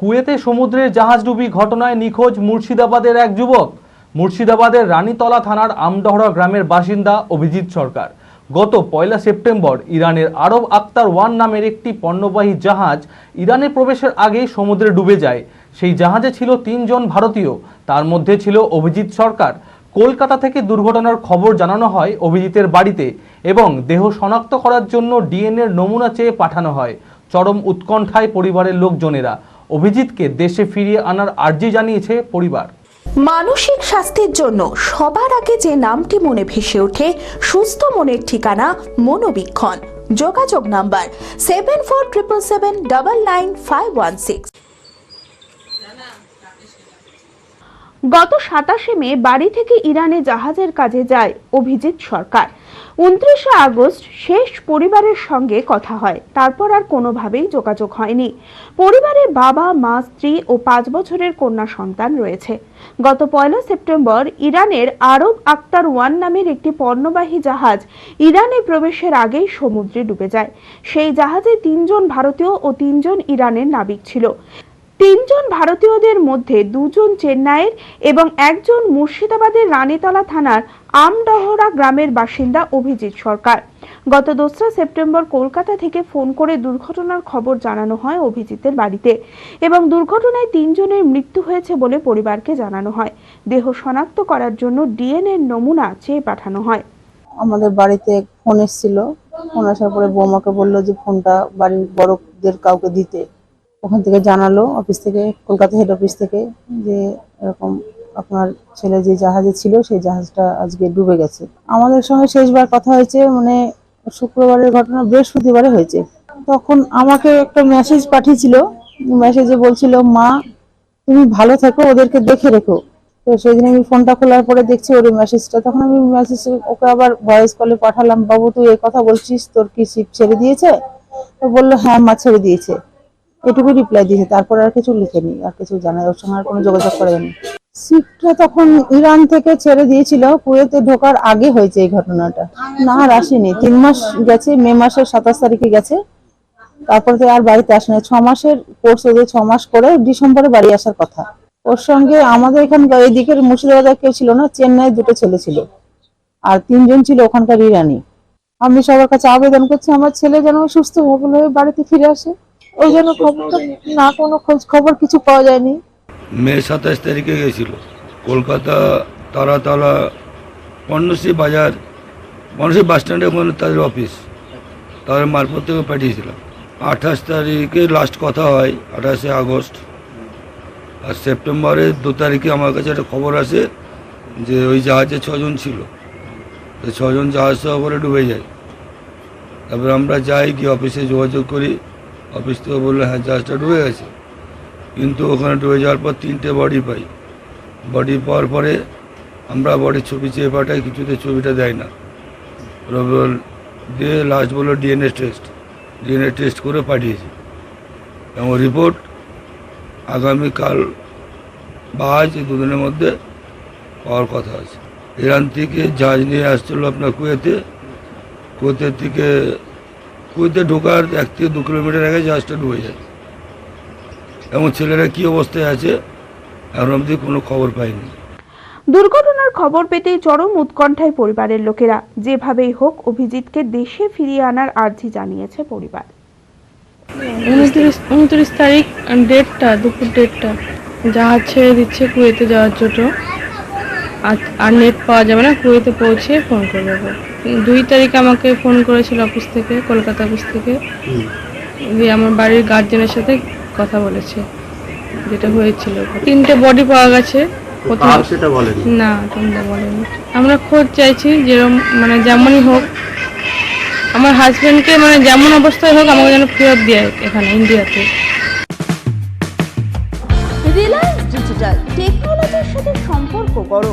কুয়েতে সমুদ্রের জাহাজডুবি ঘটনায় নিখোঁজ মুর্শিদাবাদের এক যুবক। মুর্শিদাবাদের রানীতলা থানার আমডহরা গ্রামের বাসিন্দা অভিজিৎ সরকার। গত পয়লা সেপ্টেম্বর ইরানের আরব আক্তার ওয়ান নামের একটি পণ্যবাহী জাহাজ ইরানে প্রবেশের আগেই সমুদ্রে ডুবে যায়। সেই জাহাজে ছিল তিনজন ভারতীয়, তার মধ্যে ছিল অভিজিৎ সরকার। কলকাতা থেকে দুর্ঘটনার খবর জানানো হয় অভিজিতের বাড়িতে এবং দেহ শনাক্ত করার জন্য ডিএনএর নমুনা চেয়ে পাঠানো হয়। চরম উৎকণ্ঠায় পরিবারের লোকজনেরা অভিজিৎকে দেশে ফিরিয়ে আনার আর্জি জানিয়েছে পরিবার। মানসিক স্বাস্থ্যের জন্য সবার আগে যে নামটি মনে ভেসে ওঠে সুস্থ মনের ঠিকানা মনোবীক্ষণ। যোগাযোগ number seven four triple seven double nine five one six. গত সাতাশে মে বাড়ি থেকে ইরানে জাহাজের কাজে যায় অভিজিৎ সরকার। উনত্রিশে আগস্ট শেষ পরিবারের সঙ্গে কথা হয়। তারপর আর কোনোভাবেই যোগাযোগ হয়নি। পরিবারের বাবা, মা, স্ত্রী ও পাঁচ বছরের কন্যা সন্তান রয়েছে। গত পয়লা সেপ্টেম্বর ইরানের আরব আক্তার ওয়ান নামের একটি পণ্যবাহী জাহাজ ইরানে প্রবেশের আগেই সমুদ্রে ডুবে যায়। সেই জাহাজে তিনজন ভারতীয় ও তিনজন ইরানের নাবিক ছিল। তিনজন ভারতীয়দের মধ্যে দুজন চেন্নাইয়ের এবং একজন মুর্শিদাবাদের রানীতলা থানার আমডহরা গ্রামের বাসিন্দা অভিজিৎ সরকার। গত দোসরা সেপ্টেম্বর কলকাতা থেকে ফোন করে দুর্ঘটনার খবর জানানো হয় অভিজিতের বাড়িতে এবং দুর্ঘটনায় তিনজনের মৃত্যু হয়েছে বলে পরিবারকে জানানো হয়। দেহ শনাক্ত করার জন্য ডিএনএ নমুনা চেয়ে পাঠানো হয়। আমাদের বাড়িতে ফোন এসেছিল। ফোন আসার পরে বৌমাকে বলল যে, ফোনটা বাড়ির বড়দের কাউকে দিতে। ওখান থেকে জানালো অফিস থেকে, কলকাতা হেড অফিস থেকে যে এরকম আপনার ছেলে যে জাহাজে ছিল, সেই জাহাজটা আজকে ডুবে গেছে। আমাদের সঙ্গে শেষবার কথা হয়েছে মানে শুক্রবারের ঘটনা বৃহস্পতিবারে হয়েছে। তখন আমাকে একটা মেসেজ পাঠিয়েছিল মেসেজে বলছিল, মা, তুমি ভালো থাকো, ওদেরকে দেখে রেখো। তো সেদিন আমি ফোনটা খোলার পরে দেখছি ওর মেসেজটা তখন আমি মেসেজ ওকে আবার ভয়েস কলে পাঠালাম, বাবু, তুই এই কথা বলছিস, তোর কি শিপ ছেড়ে দিয়েছে? তো বলল হ্যাঁ মা ছেড়ে দিয়েছে। এটুকু রিপ্লাই দিয়েছে, তারপর আর কিছু লিখেনি, আর কিছু জানাই ওর সঙ্গে আর কোনো যোগাযোগ করেনি। শিপটা তখন ইরান থেকে ছেড়ে দিয়েছিল, কুয়েতে ঢোকার আগে হয়েছে এই ঘটনাটা। না, আর আসেনি। তিন মাস গেছে, মে মাসের সাতাশ তারিখে গেছে। তারপর থেকে আর বাড়িতে আসে না ছ মাসের কোর্স ওদের ছ মাস করে ডিসেম্বরে বাড়ি আসার কথা। ওর সঙ্গে আমাদের এখানকার এদিকের মুর্শিদাবাদের কেউ ছিল না চেন্নাই দুটো ছেলে ছিল। আর তিনজন ছিল ওখানকার ইরানি। আমি সবার কাছে আবেদন করছি, আমার ছেলে যেন সুস্থ হয়ে বাড়িতে ফিরে আসে। ওই জন্য খবরটা না কোনো খোঁজ খবর কিছু পাওয়া যায়নি। মে সাতাশ তারিখে গেছিল। কলকাতা তারাতলা পণ্যশ্রী বাজার পণ্যশ্রী বাস স্ট্যান্ডে ওখানে তাদের অফিস তাদের মারফত থেকে পাঠিয়েছিলাম। আঠাশ তারিখে লাস্ট কথা হয় আঠাশে আগস্ট। আর সেপ্টেম্বরের দু তারিখে আমার কাছে একটা খবর আসে যে ওই জাহাজে ছজন ছিল। তো ছজন জাহাজ সহ করে ডুবে যায়। তারপরে আমরা যাই গিয়ে অফিসে যোগাযোগ করি। অফিস থেকে বলল হ্যাঁ জাহাজটা ডুবে গেছে। কিন্তু ওখানে ডুবে যাওয়ার পর তিনটে বডি পাই। বডি পাওয়ার পরে আমরা বডির ছবি চেয়ে পাঠাই, কিছুতে ছবিটা দেয় না। বল- দিয়ে লাস্ট বলল ডিএনএ টেস্ট ডিএনএ টেস্ট করে পাঠিয়েছি। এবং রিপোর্ট আগামীকাল বা আজ এই দুদিনের মধ্যে পাওয়ার কথা আছে। ইরান থেকে জাহাজ নিয়ে আসছিল আপনার কুয়েতে। কুয়েতের থেকে কুয়েতে ঢোকার এক থেকে দু কিলোমিটার আগে জাহাজটা ডুবে যায়। এবং ছেলেরা কি অবস্থায় আছে এখন অবধি কোনো খবর পাইনি। দুর্ঘটনার খবর পেতেই চরম উৎকণ্ঠায় পরিবারের লোকেরা যেভাবেই হোক অভিজিৎকে দেশে ফিরিয়ে আনার আর্জি জানিয়েছে পরিবার। উনত্রিশ উনত্রিশ তারিখ ডেটটা দুপুর ডেটটা। জাহাজ ছেড়ে দিচ্ছে কুয়েতে যাওয়ার জন্য। আর আর নেট পাওয়া যাবে না কুয়েতে পৌঁছে ফোন করবে। দুই তারিখ আমাকে ফোন করেছিল অফিস থেকে কলকাতা অফিস থেকে। দিয়ে আমার বাড়ির গার্জেনের সাথে কথা বলেছে যেটা হয়েছিল। তিনটে বডি পাওয়া গেছে। সেটা বলেন? না তোমরা বলেনি। আমরা খোঁজ চাইছি যেরকম মানে যেমনই হোক আমার হাজবেন্ডকে মানে যেমন অবস্থায় হোক আমাকে যেন ফেরত দেয় এখানে ইন্ডিয়াতে রিলায়েন্স ডিজিটাল টেকনোলজির সাথে সম্পর্ক করো